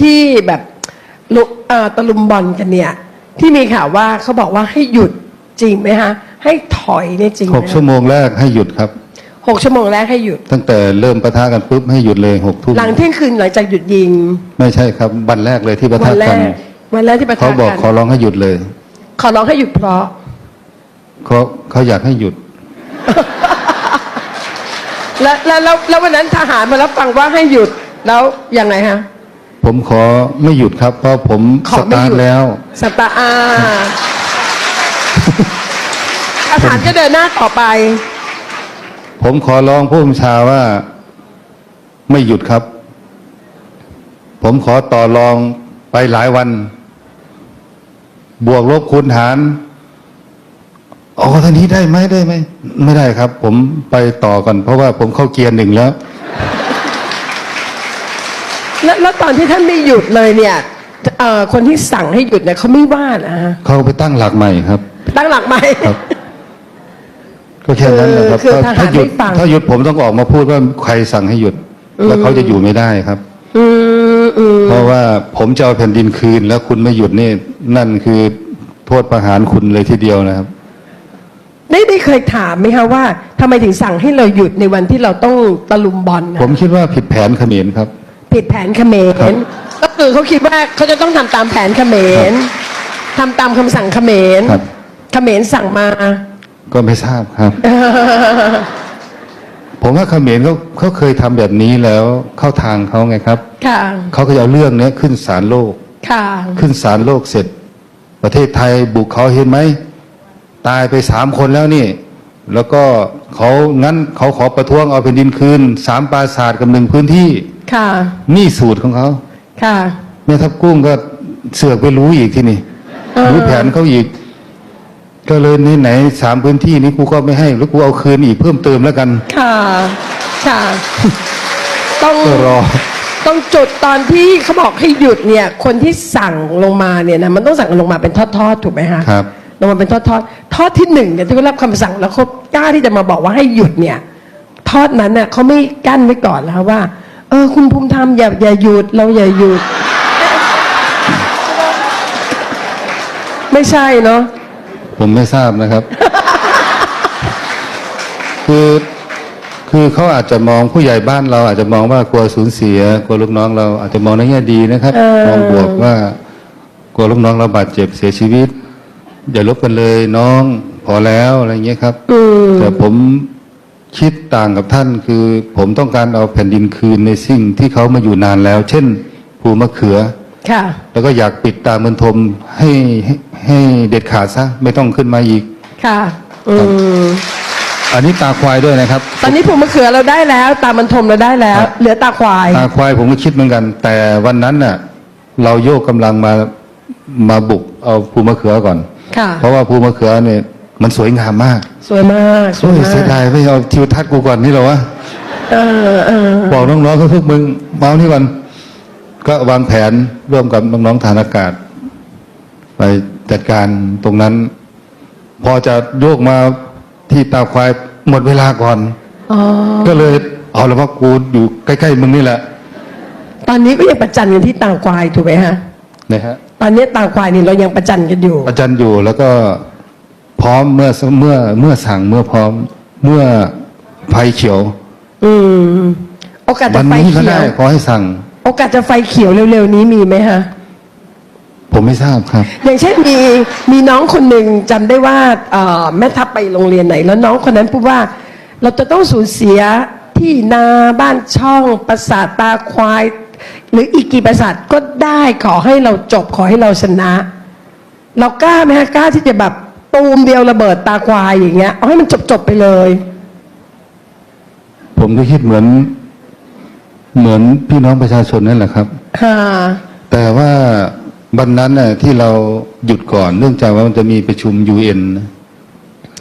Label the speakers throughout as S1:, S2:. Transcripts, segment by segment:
S1: ที่แบบลุเอ่อตะลุมบอลกันเนี่ย ที่มีข่าวว่าเขาบอกว่าให้หยุดจริงไหมฮะ ให้ถอยเนี่ยจริงไห
S2: ห
S1: ม
S2: กชั่วโมงแรกให้หยุดครับ
S1: หกชั่วโมงแรกให้หยุด
S2: ตั้งแต่เริ่มปะทะกันปุ๊บให้หยุดเลยหกทุ่ม
S1: หลังเที่ยงคืนหลังจากหยุดยิง
S2: ไม่ใช่ครับวันแรกเลยที่ปะ
S1: วั
S2: ทะ
S1: นแร
S2: กั
S1: ก
S2: น
S1: วันแรกที่ประ
S2: เขา
S1: ทะ
S2: บอก
S1: กัน
S2: ขอร้องให้หยุดเลย
S1: ขอร้องให้หยุดเพราะ
S2: เขาเขาอยากให้หยุด
S1: แล้วแล้วแล้วแล้ววันนั้นทหารมารับฟังว่าให้หยุดแล้วยังไงฮะ
S2: ผมขอไม่หยุดครับ เพราะผม
S1: ข
S2: ส
S1: อไม่
S2: ตา
S1: ห
S2: ร์
S1: ยุ
S2: ท
S1: ด
S2: แล้ว
S1: สตาร์อาทหารก็เดินหน้าต่อไป
S2: ผมขอร้องผู้บัญชาว่าไม่หยุดครับ ผมขอต่อรองไปหลายวัน บวกลบคูณหารอ๋อท่านี้ได้ไหมได้ไหม ไม่ได้ครับ ผมไปต่อก่อนเพราะว่าผมเข้าเกียร์หนึ่งแล้ว
S1: แล้วแล้วตอนที่ท่านไม่หยุดเลยเนี่ยเอ่อคนที่สั่งให้หยุดเนี่ยเขาไม่ว่านะฮะ
S2: เขาไปตั้งหลักใหม่ครับ
S1: ตั้งหลักไหม
S2: ครับ ก็แค่นั้นแหละครับ
S1: คือ
S2: ถ้า
S1: ทหาร
S2: ถ้าหยุด
S1: ไม่ฟัง
S2: ถ้าหยุดผมต้องออกมาพูดว่าใครสั่งให้หยุด แล้วเขาจะอยู่ไม่ได้ครับ
S1: อืมอืม
S2: เพราะว่าผมจะเอาแผ่นดินคืน แล้วคุณไม่หยุดนี่นั่นคือโทษประหารคุณเลยทีเดียวนะครับ
S1: ได้ได้เคยถามไหมคะว่าทำไมถึงสั่งให้เราหยุดในวันที่เราต้องตะลุมบอลนะ
S2: ผมคิดว่าผิดแผนเขมรครับ
S1: ผิดแผนเขม
S2: ครั
S1: ร
S2: บ
S1: ก็คือเขาคิดว่าเขาจะต้องทำตามแผนเขมรทำตามคำสั่งเขมร
S2: ครับ
S1: เขมรสั่งมา
S2: ก็ไม่ทราบครับ ผมว่าเขมรเขาเขาเคยทำแบบนี้แล้วเข้าทางเขาไงครับ
S1: ค่ะ
S2: เขาก็จะเอาเรื่องเนี้ยขึ้นศาลโลก
S1: ค่ะ
S2: ขึ้นศาลโลกเสร็จ ประเทศไทยบุกเขาเห็นไหมตายไปสามคนแล้วนี่ แล้วก็เขางั้นเขาขอประท้วงเอาแผ่นดินคืนสามปราสาทกับหนึ่งพื้นที่
S1: ค่ะ
S2: นี่สูตรของเขา
S1: ค่ะ
S2: แม่ทัพกุ้งก็เสือกไปรู้อีกที่นี่
S1: เออ
S2: รู้แผนเขาอีก ก็เลยไหนไหนๆสามพื้นที่นี้กูก็ไม่ให้ แล้วกูเอาคืนอีกเพิ่มเติมแล้วกัน
S1: ค่ะ ค่ะ ต้อง
S2: ก็รอ
S1: ต้องจุดตอนที่เขาบอกให้หยุดเนี่ย คนที่สั่งลงมาเนี่ยนะมันต้องสั่งลงมาเป็นทอดๆถูกไหมคะ
S2: ครับ
S1: ลงมาเป็นทอดๆทอดที่หนึ่งเนี่ยที่เขารับคำสั่งแล้วเขากล้าที่จะมาบอกว่าให้หยุดเนี่ย ทอดนั้นเน่ะเขาไม่กั้นไว้ก่อนแล้วว่าเอ อคุณภูมิธรรมอย่าอย่าหยุดเราอย่าหยุด ไม่ใช่เนาะ
S2: ผมไม่ทราบนะครับ คือคือเขาอาจจะมองผู้ใหญ่บ้านเราอาจจะมองว่ากลัวสูญเสีย กลัวลูกน้องเราอาจจะมองในแง่ดีนะครับ
S1: เออ
S2: มองบวกว่ากลัวลูกน้องเราบาดเจ็บเสียชีวิต อย่าลบกันเลยน้องพอแล้วอะไรเงี้ยครับ
S1: อืม
S2: แต่ผม คิดต่างกับท่านคือ ผมต้องการเอาแผ่นดินคืนในสิ่งที่เขามาอยู่นานแล้ว เช่น ภูมะเขือ
S1: ค่ะ
S2: แล้วก็อยากปิดตาเมืองทมให้ให้ให้เด็ดขาดซะไม่ต้องขึ้นมาอีก
S1: ค่ะ อืม
S2: อันนี้ตาควายด้วยนะครับ
S1: ตอนนี้ผมมะเขือเราได้แล้ว ตามันทมเราได้แล้ว
S2: ครับ
S1: เหลือตาควาย
S2: ตาควายผมก็คิดเหมือนกัน แต่วันนั้นน่ะ เราโยกกำลังมามาบุกเอาภูมะเขือก่อน
S1: ค่ะ
S2: เพราะว่าภูมะเขือเนี่ย มันสวยงามมาก
S1: สวยมากสว
S2: โอ้
S1: ย
S2: ย
S1: มาก
S2: เสียดายไม่เอาทิวทัศน์กูก่อนนี่เหรอวะ
S1: เออเออ
S2: บอกน้องๆเขาพวกมึงมาเอานี่ก่อน ก็วางแผนร่วมกับน้องๆฐานอากาศ ไปจัดการตรงนั้น พอจะโยกมาที่ตาควายหมดเวลาก่อน
S1: อ๋อ
S2: ก็เลยเอาละว่ากูอยู่ใกล้ๆมึงนี่แหละ
S1: ตอนนี้ก็ยังประจันกันที่ตาควายถูกไหมฮะ
S2: นะฮะ
S1: ตอนนี้ตาควายนี่เรายังประจันกันอยู่
S2: อาจารย์อยู่แล้วก็ พร้อมเมื่อเมื่อเมื่อสั่งเมื่อพร้อม เมื่อไฟเขียว
S1: อืม โอกาส
S2: วั
S1: จะ
S2: น
S1: ไฟ
S2: นี้ก็
S1: เขีย
S2: ได้
S1: ว
S2: ขอให้สั่ง
S1: โอกาสจะไฟเขียวเร็วๆนี้มีไหมฮะ
S2: ผมไม่ทราบครับ
S1: อย่างเช่นมีมีน้องคนหนึ่งจำได้ว่าเอ่อแม่ทัพไปโรงเรียนไหน แล้วน้องคนนั้นพูดว่า เราจะต้องสูญเสียที่นาบ้านช่องปราสาทตาควาย หรืออีกกี่ปราสาทก็ได้ขอให้เราจบขอให้เราชนะ เรากล้าไหมฮะกล้าที่จะแบบ ตูมเดียวระเบิดตาควายอย่างเงี้ยเอาให้มันจบๆไปเลย
S2: ผมก็คิดเหมือน เหมือนพี่น้องประชาชนนั่นแหละครับ
S1: ค่ะ
S2: แต่ว่าวันนั้นน่ะที่เราหยุดก่อนเนื่องจากว่ามันจะมีประชุมยูเอ็น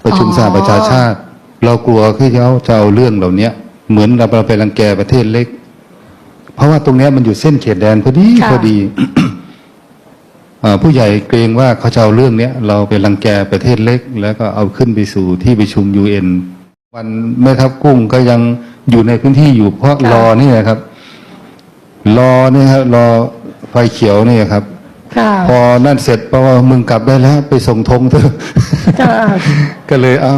S2: ประชุมสหประชาชาติ เรากลัวที่เขาจะเอาเรื่องเหล่านี้เหมือนเราไปรังแกประเทศเล็ก เพราะว่าตรงเนี้ยมันอยู่เส้นเขตแดนพอดี
S1: ค่ะ
S2: พอดีอ่า ผู้ใหญ่เกรงว่าเขาจะเอาเรื่องเนี้ยเราไปรังแกประเทศเล็ก แล้วก็เอาขึ้นไปสู่ที่ประชุมยูเอ็นวันแม่ทัพกุ้งก็ยังอยู่ในพื้นที่อยู่เพราะรอนี่นะครับพรอเนี่ยครับรอไฟเขียวนี่ครับ
S1: ค่ะ
S2: พอนั่นเสร็จเพราะว่ามึงกลับได้แล้ว ไปส่งธงเถอะ
S1: ค่ะ
S2: ก็เลยเอ้า